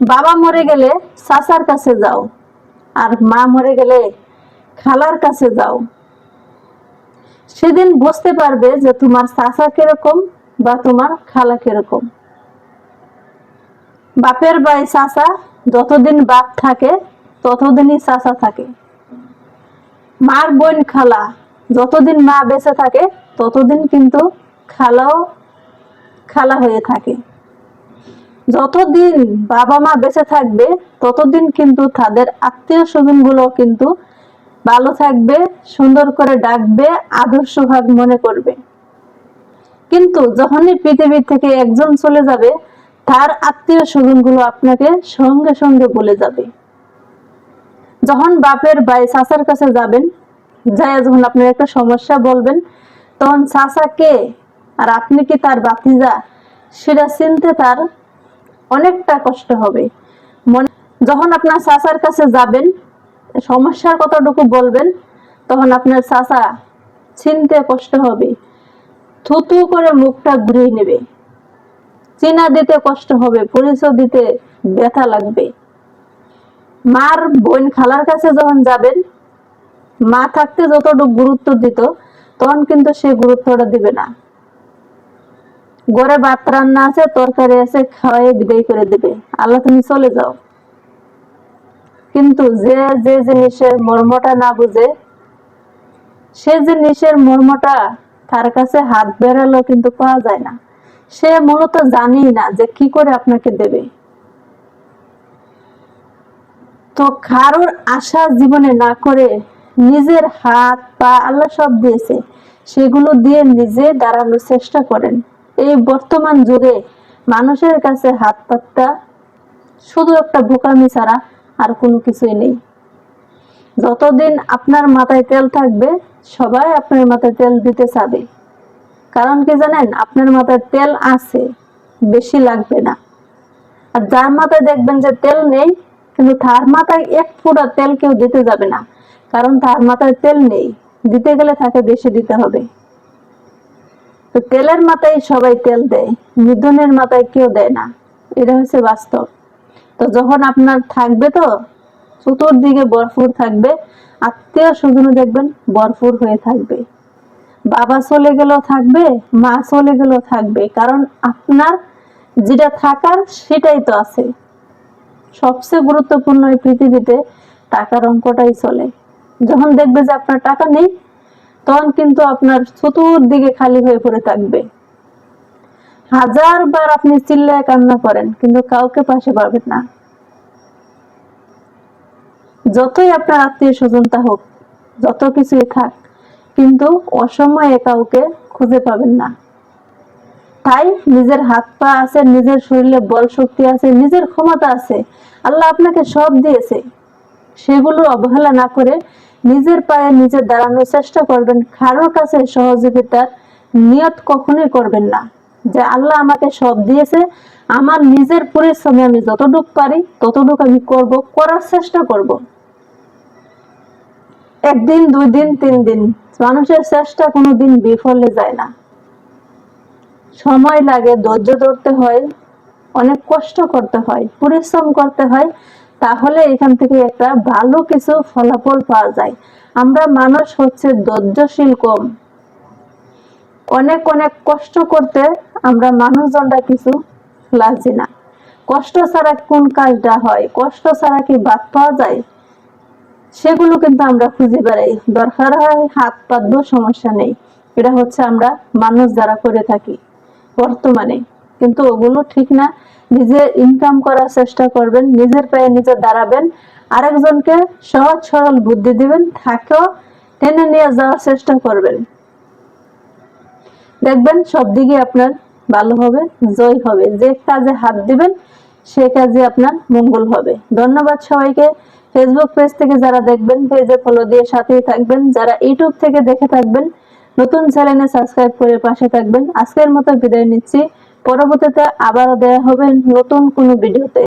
বাবা মরে গেলে চাচার কাছে যাও আর মা মরে গেলে খালার কাছে যাও। সেদিন বুঝতে পারবে যে তোমার চাচা কীরকম বা তোমার খালা কীরকম। বাপের বাই চাচা যতদিন বাপ থাকে, ততদিনই চাচা থাকে। মার বোন খালা যতদিন মা বেঁচে থাকে, ততদিন কিন্তু খালাও খালা হয়ে থাকে। যতদিন বাবা মা বেঁচে থাকবে, ততদিন কিন্তু তাদের আত্মীয় স্বজনগুলো কিন্তু ভালো থাকবে, সুন্দর করে ডাকবে আদর্শ ভাগ মনে করবে। কিন্তু যখনই পৃথিবী থেকে একজন চলে যাবে, তার আত্মীয় স্বজনগুলো আপনাকে সঙ্গে সঙ্গে বলে যাবে। যখন বাপের ভাই চাচার কাছে যাবেন যাই যখন আপনার একটা সমস্যা বলবেন, তখন চাচা কে? আর আপনি কি তার বাতিজা সেটা চিনতে তার অনেকটা কষ্ট হবে। মনে যখন আপনার চাচার কাছে যাবেন, সমস্যার কতটুকু বলবেন, তখন আপনার চাচা চিনতে কষ্ট হবে। থুতু করে মুখটা ঘুরিয়ে নেবে। চিনা দিতে কষ্ট হবে, পরিচয় দিতে ব্যথা লাগবে। মার বোন খালার কাছে যখন যাবেন, মা থাকতে যতটুকু গুরুত্ব দিত, তখন কিন্তু সে গুরুত্বটা দিবে না। ঘরে ভাত রান্না আছে, তরকারি আছে, খাওয়াই বিদায় করে দিবে। আল্লাহ তুমি চলে যাও। কিন্তু যে যে জিনিসের মর্মটা না বুঝে, সে জিনিসের মর্মটা তার কাছে হাত বেরালো কিন্তু পাওয়া যায় না। সে মূলত জানি না যে কি করে আপনাকে দেবে। তো কারোর আশা জীবনে না করে নিজের হাত, পা, আল্লাহ সব দিয়েছে। সেগুলো দিয়ে নিজে দাঁড়ানোর চেষ্টা করেন। এই বর্তমান যুগে মানুষের কাছে হাত পাতটা শুধু একটা বোকামি ছাড়া আর কোনো কিছুই নেই। যতদিন আপনার মাথায় তেল থাকবে, সবাই আপনার মাথায় তেল দিতে চাবে। কারণ কি জানেন, আপনার মাথায় তেল আছে, বেশি লাগবে না। আর যার মাথায় দেখবেন যে তেল নেই, কিন্তু তার মাথায় এক ফোঁটা তেল কেউ দিতে যাবে না। কারণ তার মাথায় তেল নেই, দিতে গেলে তাকে বেশি দিতে হবে। তেলের মাথায় সবাই তেল দেয় নিধনের মাথায় কেউ দেয় না। এটা হচ্ছে বাস্তব। তো যখন আপনার থাকবে তো, চতুর্দিকে ভরপুর থাকবে, আত্মীয় স্বজনও দেখবেন ভরপুর হয়ে থাকবে। বাবা চলে গেলেও থাকবে, মা চলে গেলেও থাকবে। কারণ আপনার যেটা থাকার সেটাই তো আছে। সবচেয়ে গুরুত্বপূর্ণ এই পৃথিবীতে টাকার অঙ্কটাই চলে। যখন দেখবে যে আপনার টাকা নেই তখন কিন্তু আপনার চতুর্দিকে খালি হয়ে পড়ে থাকবে। হাজার বার আপনি চিল্লায় কান্না করেন, কিন্তু কাউকে পাশে পাবেন না। যতই আপনার আত্মীয় স্বজনতা হোক, যত কিছুই থাক, কিন্তু অসময়ে কাউকে খুঁজে পাবেন না। তাই নিজের হাত পা আছে, নিজের শরীরে বল শক্তি আছে, নিজের ক্ষমতা আছে, আল্লাহ আপনাকে সব দিয়েছে। সেগুলো অবহেলা না করে নিজের পায়ে নিজে দাঁড়ানোর চেষ্টা করবেন। কারোর কাছে সহযোগিতার নিয়ত কখনোই করবেন না। যে আল্লাহ আমাকে সব দিয়েছে, আমার নিজের পরিশ্রমে আমি যতটুক পারি, ততটুক আমি করব, করার চেষ্টা করব। একদিন দুই দিন তিন দিন মানুষের চেষ্টা কোনো দিন বিফলে যায় না। সময় লাগে, ধৈর্য ধরতে হয়, অনেক কষ্ট করতে হয়, পরিশ্রম করতে হয় তাহলে এখান থেকে একটা ভালো কিছু ফলাফল পাওয়া যায়। আমরা মানুষ হচ্ছে ধৈর্যশীল কম। অনেক অনেক কষ্ট করতে আমরা মানুষজনরা কিছু লাগছি না। কষ্ট ছাড়া কোন কাজটা হয়? কষ্ট ছাড়া কি বাদ পাওয়া যায়? সেগুলো কিন্তু আমরা খুঁজে বেড়াই। দরকার হয় হাত পাতবো সমস্যা নেই। এটা হচ্ছে আমরা মানুষ যারা করে থাকি বর্তমানে। কিন্তু ওগুলো ঠিক না। নিজে ইনকাম করার চেষ্টা করবেন, নিজের পায়ে নিজে দাঁড়াবেন। আরেকজনকে সহজ সরল বুদ্ধি দিবেন, তাকেও টেনে নিয়ে যাওয়ার চেষ্টা করবেন। দেখবেন সব দিকে আপনার ভালো হবে, জয় হবে। যে কাজে হাত দিবেন, সে কাজে আপনার মঙ্গল হবে। ধন্যবাদ সবাইকে। ফেসবুক পেজ থেকে যারা দেখবেন পেজে ফলো দিয়ে সাথেই থাকবেন। যারা ইউটিউব থেকে দেখে থাকবেন, নতুন চ্যানেলে সাবস্ক্রাইব করে পাশে থাকবেন। আজকের মতো বিদায় নিচ্ছি। পরবর্তীতে আবারও দেয়া হবে নতুন কোনো ভিডিওতে।